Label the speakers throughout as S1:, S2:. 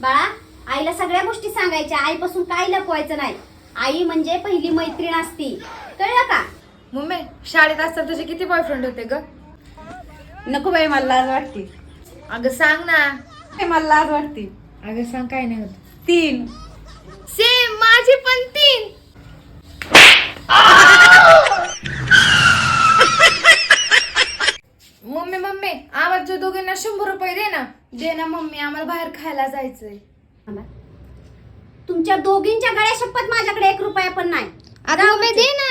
S1: बाळा आईला सगळ्या गोष्टी सांगायच्या. आईपासून काय लपवायचं नाही. आई म्हणजे पहिली मैत्रीण असती. कळलं का?
S2: मम्मी शाळेत असताना तुझे किती बॉयफ्रेंड होते ग?
S3: नको बाई मला लाज वाटते.
S2: अगं सांग ना.
S3: मला लाज वाटते.
S2: अगं सांग काय नाही होत.
S3: तीन.
S2: सेम माझी पण तीन. मम्मी मम्मी आम्हाला तू दोघींना शंभर रुपये दे. दे ना मम्मी आम्हाला बाहेर खायला जायचंय.
S1: थांबा. तुमच्या दोघींच्या गळ्या शपथ माझ्याकडे एक रुपया पण नाही.
S2: आता मम्मी दे ना.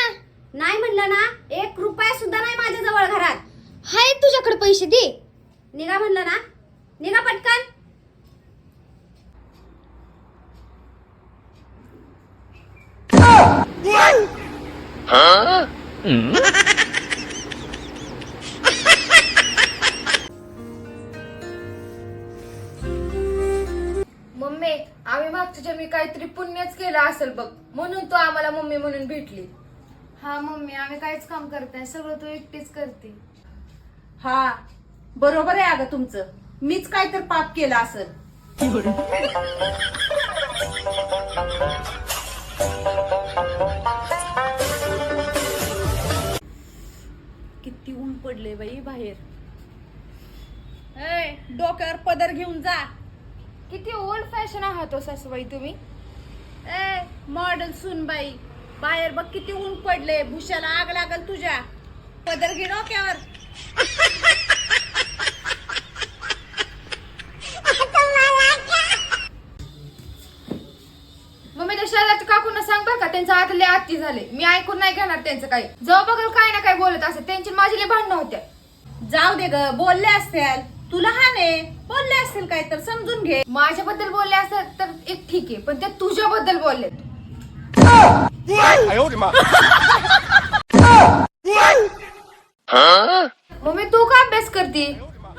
S1: नाही म्हणलं ना एक रुपया सुद्धा नाही माझ्या जवळ घरात.
S2: हाय तुझ्याकडे पैसे दे.
S1: निघा म्हणलं ना. निघा पटकन.
S2: आम्ही मागच्या जन्मी काहीतरी पुण्यच केलं असेल बघ म्हणून तू आम्हाला मम्मी म्हणून भेटली. हा मम्मी आम्ही काहीच काम करत नाही सगळं तू एकटीच करते.
S3: हा बरोबर आहे अगं तुमचं. मीच काय तर पाप केलं असेल. किती ऊन पडले बाई बाहेर. ए, डोक्यावर पदर घेऊन जा.
S2: किती ओल्ड फॅशन आहात हो सासूबाई तुम्ही?
S3: ए मॉडेल सुन बाई. बाहेर बघ किती ऊन पडले. भुशाला आग लागल तुझ्या. पदर घे डोक्यावर.
S2: मम्मी त्या शहराच्या काकूंना सांग बरं का त्यांचं आता लय आत्ती झाले. मी ऐकून नाही घेणार त्यांचं काही. जवळ बघल काय ना काय बोलत असत. त्यांची माझी लय भांडणं होत्या.
S3: जाऊ दे ग बोलले असतील. तू लहान आहे बोलले असेल काय तर समजून घे.
S2: माझ्याबद्दल बोलले असेल तर एक ठीक आहे पण ते तुझ्याबद्दल बोलले मम्मी तू का अभ्यास करते?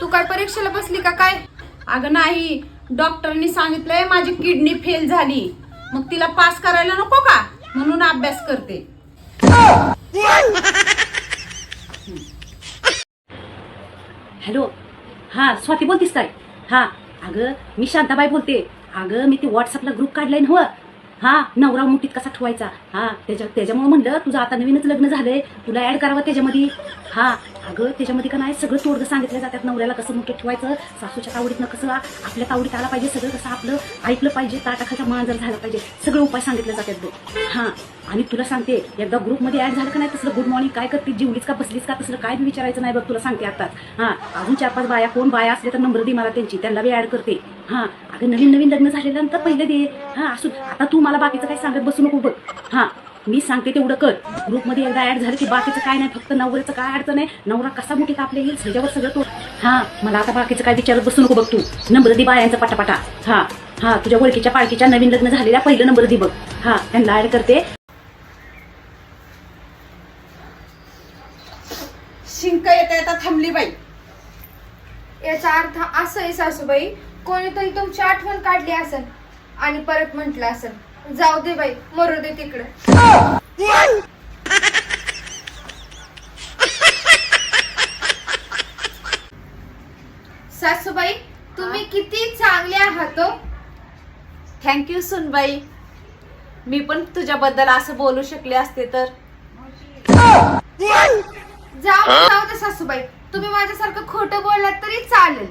S2: तू काय परीक्षेला बसली का काय?
S3: अगं नाही डॉक्टरनी सांगितलंय माझी किडनी फेल झाली. मग तिला पास करायला नको का? म्हणून अभ्यास करते.
S4: हॅलो हा स्वाती बोलतीस काय? हा अगं मी शांताबाई बोलते. अगं मी ते व्हॉट्सअपला ग्रुप काढलाय ना हो हा नवरा मुठीत कसा ठेवायचा? हा त्याच्या त्याच्यामुळे म्हणलं तुझं आता नवीनच लग्न झालंय. तुला ऍड करावं त्याच्यामध्ये. हा अगं त्याच्यामध्ये का नाही सगळं तोडगं सांगितलं जातात. नवऱ्याला कसं मुठीत ठेवायचं सासूच्या तावडीतनं कसं आपल्या तावडीत आला पाहिजे सगळं कसं आपलं ऐकलं पाहिजे ताटाखाचा मांजर झाला पाहिजे सगळं उपाय सांगितले जातात बघ. हा आणि तुला सांगते एकदा ग्रुपमध्ये ऍड झालं का नाही तसलं गुड मॉर्निंग काय करते जेवलीच का बसलीच का तसलं काय विचारायचं नाही बघ तुला सांगते आताच हां अजून चार पाच बाया कोण बाया असले तर नंबर दे मला त्यांची त्यांना बी ऍड करते. हां अगं नवीन नवीन लग्न झालेल्यानंतर पहिले दे. हा असू आता तू मला बाकीचं काही सांगत बसू नको बघ. हां मी सांगते तेवढं कर. ग्रुपमध्ये एकदा ऍड झालं की बाकीचं काय नाही फक्त नवऱ्याचं काय अडचण नाही नवरा कसा मोठी कापले येईल सगळ्यावर सगळं तो हा मला आता बाकीचं काय विचारत बसू नको बघ तू. नंबर दे बायांचा पटापटा. हा हा तुझ्या ओळखीच्या पाळखीच्या नवीन लग्न झालेल्या पहिलं नंबर दे बघ. हा त्यांना ऍड करते.
S3: शिंक येता येता थांबली बाई.
S2: याचा अर्थ असं आहे सासूबाई कोणीतरी तुमची आठवण काढली असेल आणि परत म्हटलं असेल. जाऊ दे बाई मरू दे तिकडे. सासूबाई तुम्ही किती चांगले आहात हो.
S3: थँक्यू सुनबाई. मी पण तुझ्याबद्दल असं बोलू शकले असते तर.
S2: जाऊ जाऊ दे सासूबाई. तुम्ही माझ्यासारखं खोटं बोललात तरी चालेल.